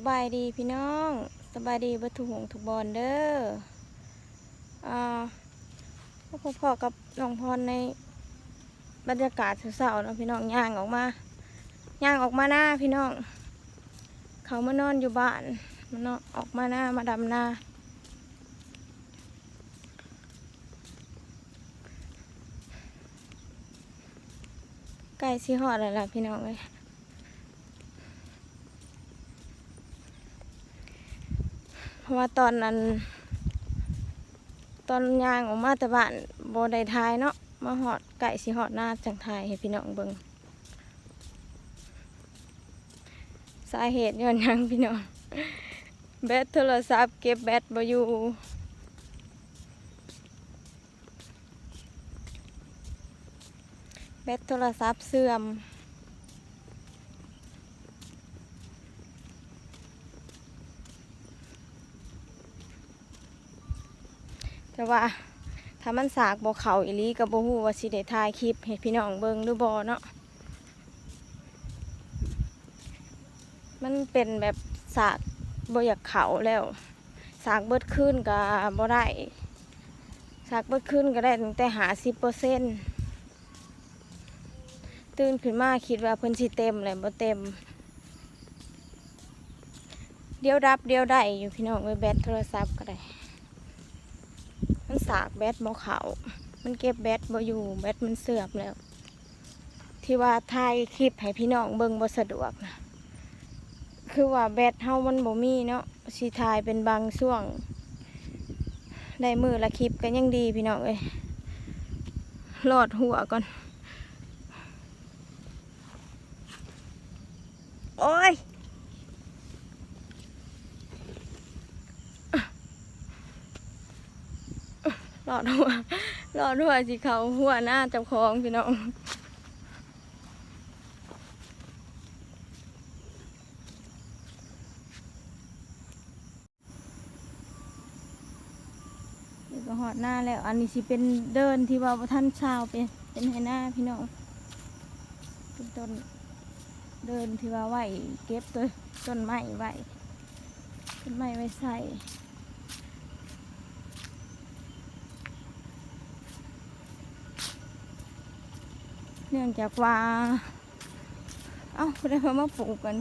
สบายดีพี่น้องสบายดีบัตุหงทุกบอลเด้ออ่าพบพ่อกับน้องพรในบรรยากาศเศร้าๆเนาะพี่น้องย่างออกมาย่างออกมาหน้าพี่น้อง เขามานอนอยู่บ้านมานอนออกมาหน้ามาดำหน้าใกล้สิหอดแล้วล่ะพี่น้องเลย เพราะว่าตอนนั้น ตอนย่างออกมาแต่บ้านโบได้ทายเนาะมาหอดไก่สิหอดหน้าจังทายให้พี่น้องเบิงสาเหตุย้อนยังพี่น้องแบตโทรศัพท์เก็บแบตบ่อยู่แบตโทรศัพท์เสื่อม แต่ว่าถ้ามันสากบ่เขาอีลีกับบ่ฮู้ว่าสิได้ถ่ายคลิปให้พี่น้องเบิ่งหรือบ่เนาะมันเป็นแบบสากบ่อยากเขาแล้วสากเบิดขึ้นก็บ่ได้สากเบิดขึ้นก็ได้ตั้งแต่หาสิบเปอร์เซ็นต์ตื่นขึ้นมาคิดว่าเพิ่นสิเต็มเลยบ่เต็ม เดียวดับเดียวได้อยู่พี่น้องเอ้แบตโทรศัพท์ก็ได้ สากแบตบ่เขา มันเก็บแบตบ่อยู่แบตมันเสื่อมแล้ว ที่ว่าถ่ายคลิปให้พี่น้องเบิ่งบ่สะดวกนะคือว่าแบตเฮามันบ่มีเนาะสิถ่ายเป็นบางช่วง ได้มือละคลิปก็ยังดีพี่น้องเอ้ยหลอดหัวก่อน โอ้ย หลอดหัวหลอดหัวสิเขาหัวหน้าจ้าของพี่น้องนี่ก็หอดหน้าแล้ว อันนี้สิเป็นเดินที่ว่าท่านชาวเป็นเป็นให้หน้าพี่น้องเป็นต้นเดินที่ว่าไหวเก็บตัวต้นไม้ไหวต้นไม้ไว้ใส่ เนื่องจากว่า เอ้าได้มามาปลูกกัน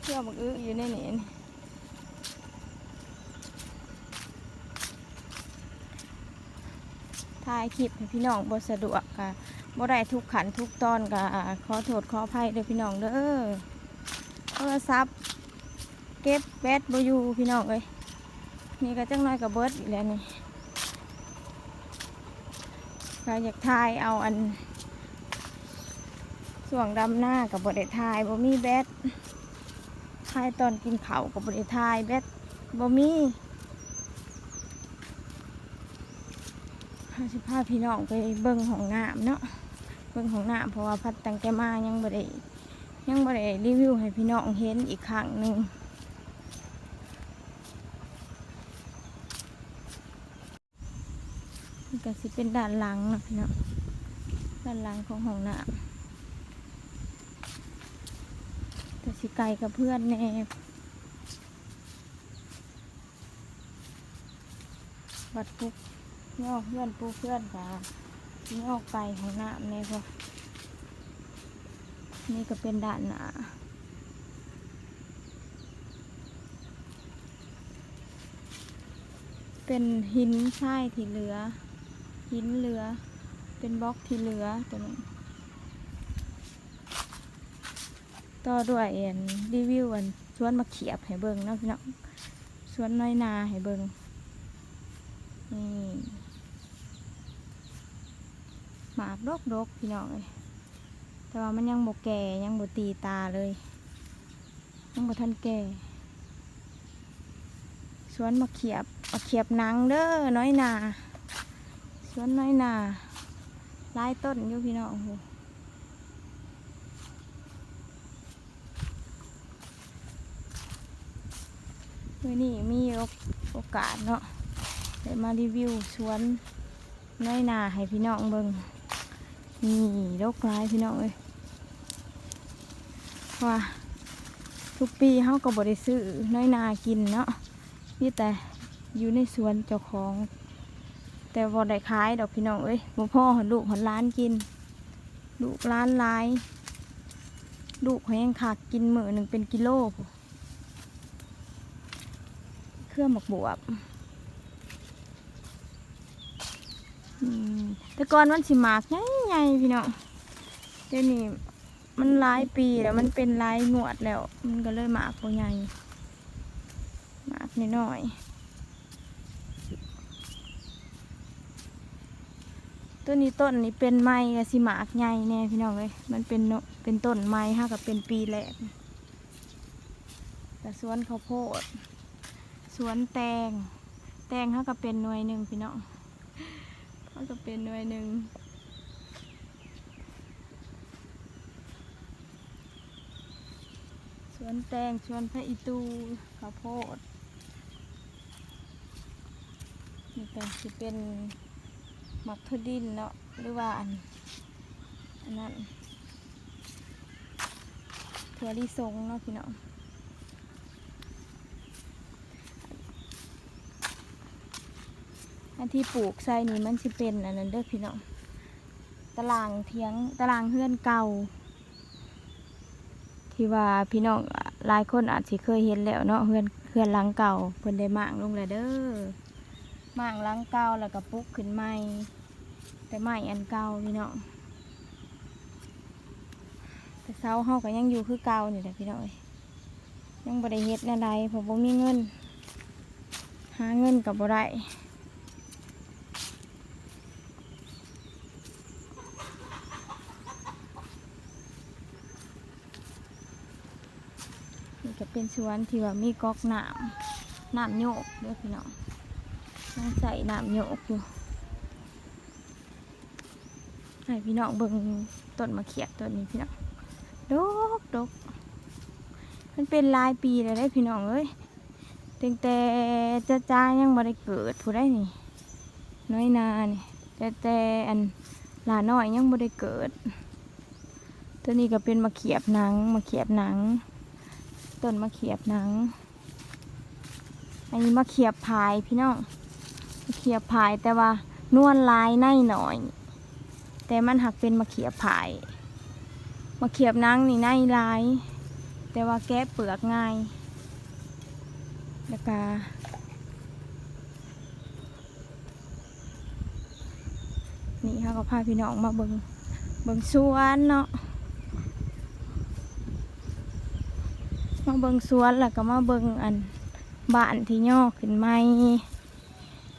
เที่ยวบักอื้ออยู่ในนี้ถ่ายคลิปให้พี่น้องบ่สะดวกค่ะบ่ได้ทุกขันทุกตอนก็ขอโทษขออภัยเด้อพี่น้องเด้อโทรศัพท์เก็บแบตบ่อยู่พี่น้องเอ้ยนี่ก็จังน้อยกับเบิร์ดอีกแล้วนี่ก็อยากถ่ายเอาอัน ส่วงดำหน้ากับบไดทายบ่มีแบตทายตอนกินเขากับบไดทายแบตบ่มีห้าสิบห้าพี่น้องไปเบิ่งของน้ำเนาะเบิ่งของน้ำเพราะว่าพัดตังแต่มายังบ่ได้ยังบ่ได้รีวิวให้พี่น้องเห็นอีกครั้งหนึ่งก็สิเป็นด้านหลังเนาะพี่น้องด้านหลังของห้องน้ำ แต่สิไกลกับเพื่อนแน่บัดปุ๊บย่อเพื่อนปูเพื่อนกะย่อไปของน้ำเนี่ยพอนี่ก็เป็นด่านหนาเป็นหินทรายที่เหลือ หินเหลือ เป็นบล็อกที่เหลือตัวนี้ ต่อด้วยอันรีวิวอันสวนมะเขียบให้เบิ่งนะพี่น้องสวนน้อยนาให้เบิ่งนี่หมากดกดกๆพี่น้องเลยแต่ว่ามันยังบแก่ยังบตีตาเลย ยังบ่ทันแก่สวนมะเขียบมะเขียบนังเด้อน้อยนาสวนน้อยนาลายต้นอยู่พี่น้องโอ้ มื่อนี้มีโอกาสเนาะได้มารีวิวสวนน้อยนาให้พี่น้องเบิงนี่ดกร้ายพี่น้องเอ้ยว่าทุกปีเฮาก็บ่ได้ซื้อน้อยนากินเนาะมีแต่อยู่ในสวนเจ้าของ แต่บ่ได้ขายดอกพี่น้องเอ้ยบ่พ่อหนลูกหนล้านกิน ลูกล้านลาย ลูกเขายังขาดกินมือหนึ่งเป็นกิโล ครื่องหมกบวบแต่ก่อนมันสิมากใหญ่ๆพี่น้องเดี๋ยวนี้มันหลายปีแล้วมันเป็นหลายงวดแล้ว มันก็เลยหมากบ่ใหญ่หมากน้อยตัวนี้ต้นนี้เป็นไม้ก็สิหมากใหญ่แน่พี่น้องเอ้ยมันเป็นเป็นต้นไม้ฮะกับเป็นปีแรกแต่สวนข้าวโพด สวนแตง แตงเขาก็เป็นหน่วยหนึ่งพี่น้องเขาก็เป็นหน่วยหนึ่งสวนแตงสวนพระอิตูข้าวโพดนี่ก็จะเป็นหมักทุดินเนาะหรือว่าอันอันนั้นถั่วลิสงเนาะพี่น้อง อันที่ปลูกใส่นี่มันสิเป็นอันนั้นเด้อพี่น้องตารางเทียงตารางเฮือนเก่า ที่ว่าพี่น้องหลายคนอาจสิเคยเห็นแล้วเนาะเฮือนเฮือนหลังเก่าเพิ่นได้มางลงแล้วเด้อมางหลังเก่าแล้วก็ปลุกขึ้นใหม่แต่ใหม่อันเก่าพี่น้องแต่เสาเฮาก็ยังอยู่คือเก่านี่แหละพี่น้องยยังบ่ได้เฮ็ดแนวใดผมบ่มีเงิน หาเงินก็บ่ได้ เป็นสวนที่ว่ามีก๊อกน้ำน้ำโยกเด้อพี่น้องต้องใส่น้ำโยกอยู่ให้พี่น้องเบิ่งต้นมะเขียดต้นนี้พี่น้องดกดกมันเป็นลายปีแล้วได้พี่น้องเอ้ยตั้งแต่จ้าจ้ายังบ่ได้เกิดผู้ได้นี่ น้อยนานี่แต่แต่อันหลาน้อยยังบ่ได้เกิด ตัวนี้ก็เป็นมะเขียบหนังมะเขียบหนัง ต้นมะเขียบหนัง อันนี้มะเขียบพายพี่น้องมะเขียบพายแต่ว่านวลลายในหน่อย แต่มันหักเป็นมะเขียบพายมะเขียบนังนี่ในลาย แต่ว่าแกะเปลือกง่ายแล้วก็นี่ค่ะก็พาพี่น้องมาเบิงเบิงสวนเนาะ มาเบิงสวนแล้วก็มาเบิงอันบ้านที่ย่อขึ้นใหม่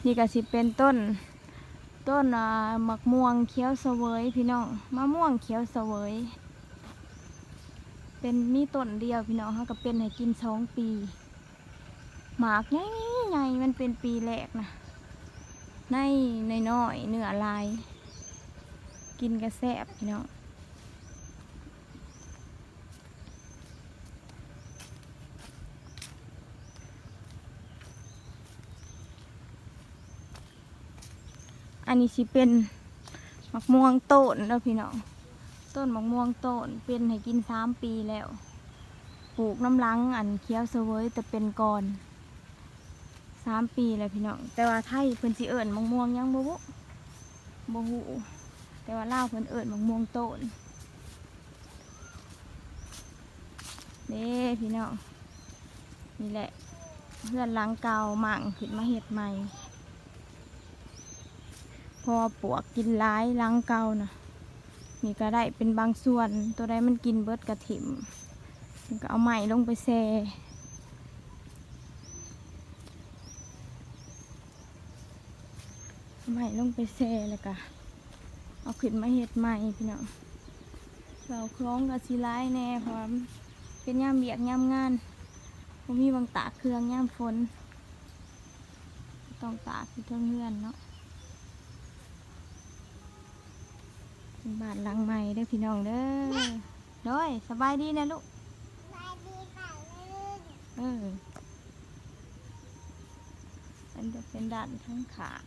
นี่ก็สิเป็นต้น ต้นมักม่วงเขียวเสวยพี่น้องมะม่วงเขียวเสวย เป็นมีต้นเดียวพี่น้องเขาก็เป็นให้กินสองปีหมากใหญ่ใหญ่มันเป็นปีแรกนะในในน้อยเนื้อลาย กินกระแซบพี่น้อง อันนี้สิเป็นมะม่วงโต้นแล้วพี่น้อง ต้นมะม่วงโต้นเป็นให้กินสามปีแล้ว ปลูกน้ำลังอันเคี้ยวเสวยแต่เป็นก่อนสามปีแล้วพี่น้อง แต่ว่าไทยเพิ่นสิเอิญมะม่วงยังบ่บุบ่หูแต่ว่าล่าเพิ่นเอิญมะม่วงโต้นเด้พี่น้องนี่แหละเพื่อนหลังเก่าหมั่งขึ้นมาเห็ดใหม่ พอปวกกินร้ายล้างเก่านะนี่ก็ได้เป็นบางส่วนตัวใดมันกินเบิดกระถิ่มมันก็เอาใหม่ลงไปแซ่ใหม่ลงไปแซ่แล้วก็เอาขึ้นมาเห็ดใหม่พี่น้องเราคล้องกับสีร้ายแน่เพราะว่ามเป็นย่ามเบียกย่ามงานผมมีบางตากเครื่องย่ามฝน ต้องตากที่เทิงเฮือนเนาะ เป็นบ้านหลังใหม่เด้อพี่น้องเด้อโดยสบายดีนะลูกเออมันจะเป็นด้านข้างขาง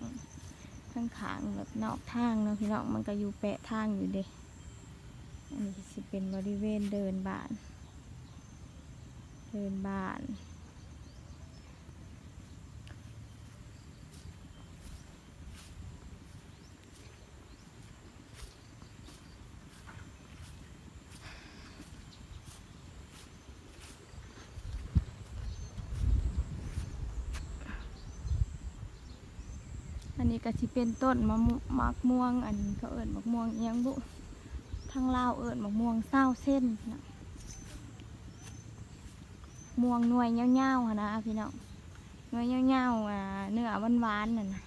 ข้างขางแบบนอกทางเนาะพี่น้องมันก็อยู่แปะทางอยู่เด้อันนี้สิเป็นบริเวณเดินบ้าน เดินบ้าน อันนี้ก็สิเป็นต้นมะมักม่วง อันเขาเอิญมักม่วงอิหยังบุทางลาวเอิญมักม่วงเศร้าเส้นนะม่วงหน่วยเงาๆนนะพี่น้องหน่วยเงาๆอ่าเนื้อหวานๆนั่นนะ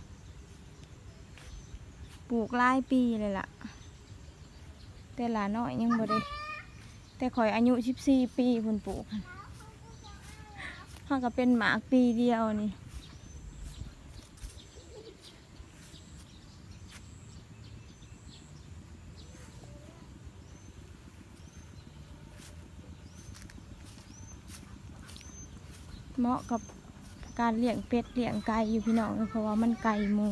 ปลูกหลายปีเลยล่ะ แต่หลาน้อยยังบ่ได้แต่ข่อยอายุ14ปีเพุ่นปลูกเฮาก็เป็นหมากปีเดียวนี่ เหมาะกับการเลี้ยงเป็ดเลี้ยงไก่อยู่พี่น้องเพราะว่ามันไก่มู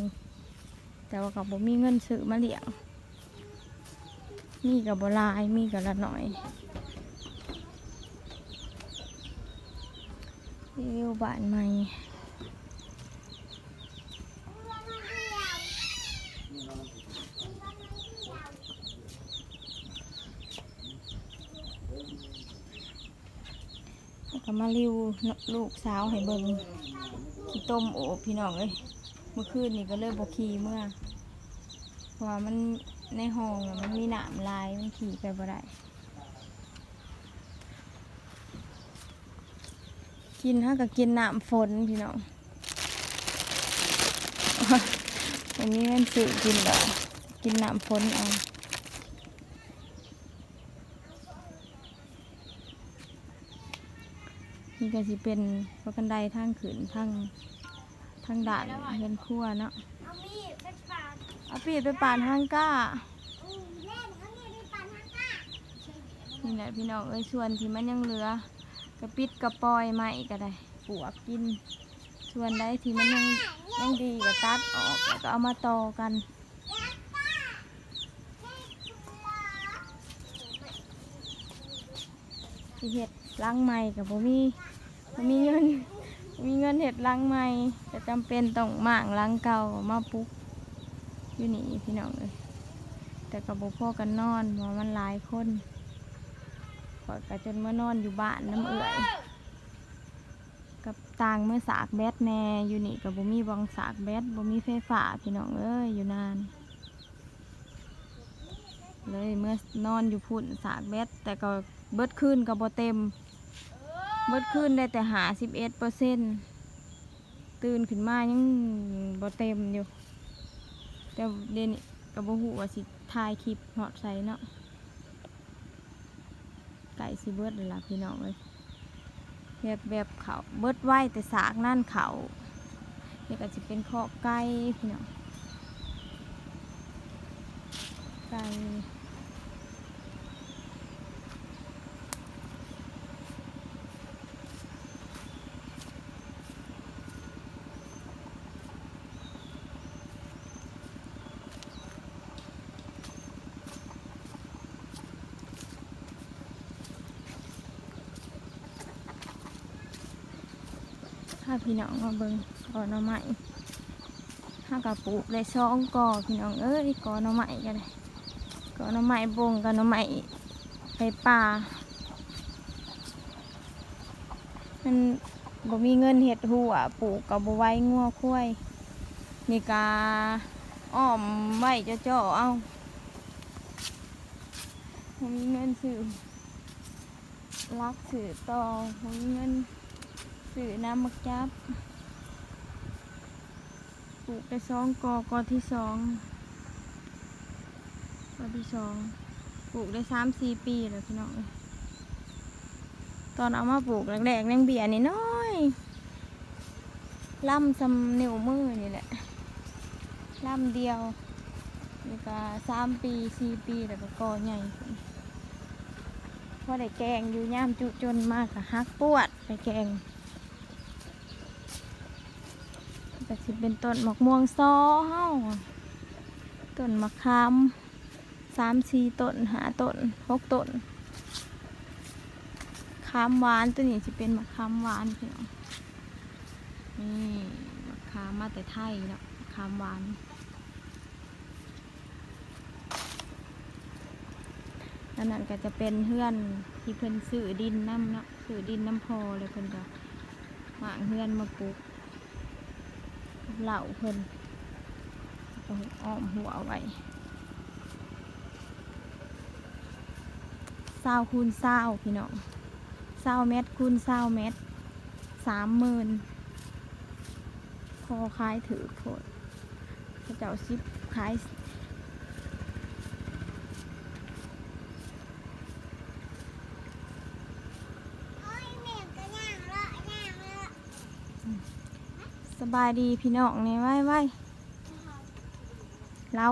แต่ว่ากับบ่มีเงินซื้อมาเลี้ยง มีกับบลายมีกับละหน่อยวิวบ้านใหม่ ก็มาริวลูกสาวให้เบิงขี้ต้มโอบพี่น้องเอ้ยเมื่อคืนนี่ก็เลยบ่ขี่เมื่อเพราะว่ามันในห้องมันมีหนามลายมันขี่ไปบ่ได้กินฮะก็กินน้ำฝนพี่น้องวันนี้มันสื่อกินเหรอกินน้ำฝนเอา นี่ก็สิเป็นพวกกันไดทางขืนทางทางด่านเงินครั่วเนาะเอามีดไปปาดเอาปีดไปป่านทางก้าอืมเล่นเอามีดไปปาดทางก้านี่แหละพี่น้องเอ้ยส่วนที่มันยังเหลือกระปิดกระปอยไม้ก็ได้ปลวกกิน ส่วนใดที่มันยังยังดีก็ตัดออกแล้วก็เอามาต่อกันที่เห็ดล้างใหม่กับบ่มีบ่ มีเงินมีเงินเห็ดล้างใหม่แต่จำเป็นต้องหมางล้างเก่ามาปลุกอยู่นี่พี่น้องเอ้ยแต่กับบ่พ่อกันนอนเพราะมันหลายคนขอยก็จนเมื่อนอนอยู่บ้านน้ำเอื่อยกับต่างเมื่อสากแบดแน่อยู่นี่กับบ่มีบองสากแบดบ่มีไฟฟ้าพี่น้องเอ้ยอยู่นาน เลยเมื่อนอนอยู่พุ่นสากแบดแต่ก็เบิดคืนก็บ่เต็ม เบิดคืนได้แต่หาสิบเอ็ดเปอร์เซ็นตื่นขึ้นมายังบ่เต็มอยู่ แต่เดนี้ก็บ่ฮู้ว่าสิถ่ายคลิปฮอดใส่เนาะไก่สิเบิดเลยล่ะพี่น้องเลยเฮ็ดแบบเขาเบิดไว้แต่สากนั่นเขาเนี่ก็จะเป็นข้อไก่พี่น้องไก่ พี่น้องมาเบิ่งก่อนหน่อไม้ถ้ากับปลูกได้สองกอพี่น้องเอ้ยกอหน่อไม้กันเลยกอหน่อไม้บงกับหน่อไม้ไปป่ามันบ่มีเงินเห็ดหัวปลูกกับบไว้งัวคุ้ยนี่กาอ้อมไว้จะเจ่อๆเอาบ่มีเงินซื้อรักซื้อต่อบ่มีเงิน ซื้อน้ำมักจับปลูกไปสองกอกอที่สองกอที่สองปลูกได้สามสี่ปีแล้วพี่น้องตอนเอามาปลูกแรกๆยังเบียนี่น้อยล่ำซำนิ้วมือนี่แหละล่ำเดียวนี่ก็สามปีสี่ปีแล้วก็กอใหญ่พอได้แกงอยู่ย่ามจุจนมากอะฮักปวดไปแกง ก็สิเป็นต้นมะม่วงซ้อเฮาต้นมะขามสามสี่ต้นหาต้นหกต้นขามหวานตัวนี้จะเป็นมะขามหวานพี่น้องนี่มะขามมาแต่ไทยเนาะมะขามหวานอันนั้นก็จะเป็นเพื่อนที่เพิ่นซื้อดินน้ำเนาะซื้อดินน้ำพอเลยเพิ่นก็หมางเพื่อนมาปลูก เหล่าเพิ่นก็อ้อมหัวไว้เศร้าคูณเศร้าพี่น้องเศร้าเม็ดคูณเศร้าเม็ดสามหมื่นพอขายถือโพดเจ้าซิบขาย โอ้ยแม่ก็ย่างเลาะย่างเลาะ ส บายดีพี่น้องนี่ไว้ไว้เล้า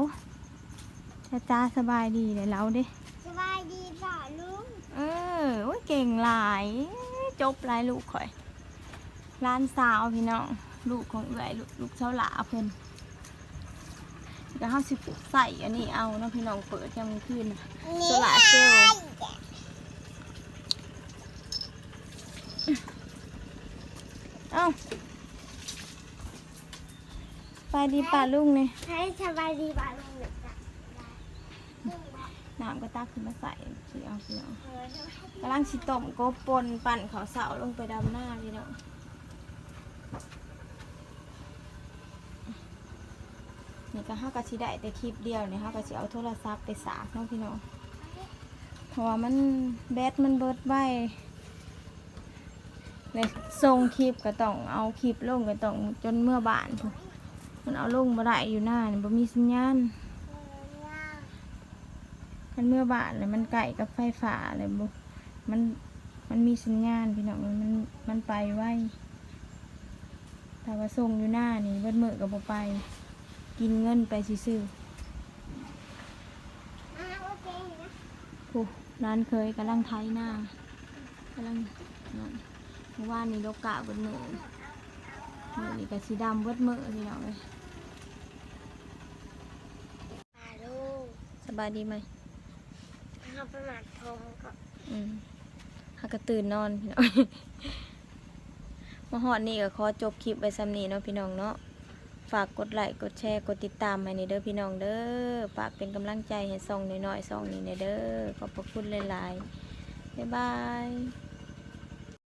จ้าจ้าสบายดีเลยเล้าเด้สบายดีป่ะลุงเออโอ้ยเก่งหลาย จบหลายลูกข่อยร้านสาวพี่น้องลูกของเอื่อยลูกลูกเช้าหลาเพิ่นเดี๋ยวห้าสิใส่อันนี้เอาเนาะพี่น้องเปิดยังขึ้นโซลาร์เซลล์เอ้า ไปดีป่าลุงเนี่ยให้สบายดีป่ะลุงเนี่ยจ้ะน้ำก็ตักขึ้นมาใส่สิเอาพี่น้องเออสบายดีกำลังสิต้มกบปนปั่นเขาวเสาลงไปดำหน้าพี่น้องนี่ก็ห้ากะสิได้แต่คลิปเดียวเนี่ยห้ากะสิเอาโทรศัพท์ไปสากเน้องพี่น้องเพราะว่ามันแบตมันเบิดไว้เลยส่งคลิปก็ต้องเอาคลิปลงก็ต้องจนเมื่อบ่านพู้น มันเอาลงมาได้อยู่หน้านี่บ่มีสัญญาณเออย่างมันเมื่อบานเลยมันไก่กับไฟฟ้าเลยบุมันมันมีสัญญาณพี่น้องมันมันมันไปไวแต่ว่าส่งอยู่หน้านี่เบิดมือกับบ่ไป กินเงินไปซื่อโอเคนะๆผู้ร้านเคยกำลังไทยหน้ากำลังนั่นเมื่อวานนี้ลกกะบิดมือ มือนี่ก็สีดำเบิดมือพี่น้องเลยป่ะลุงสบายดีไหมเอาไปหมักทองก็อืมหากระตื่นนอนพี่น้อง มาหอดนี่ก็ขอจบคลิปไว้ซ้ำนี้เนาะพี่น้องเนาะ ฝากกดไลค์กดแชร์กดติดตามให้ในเด้อพี่น้องเด้อ ฝากเป็นกำลังใจให้ซองน้อยๆซองนี้ในเด้อ ขอบพระคุณหลายๆ บ๊ายบาย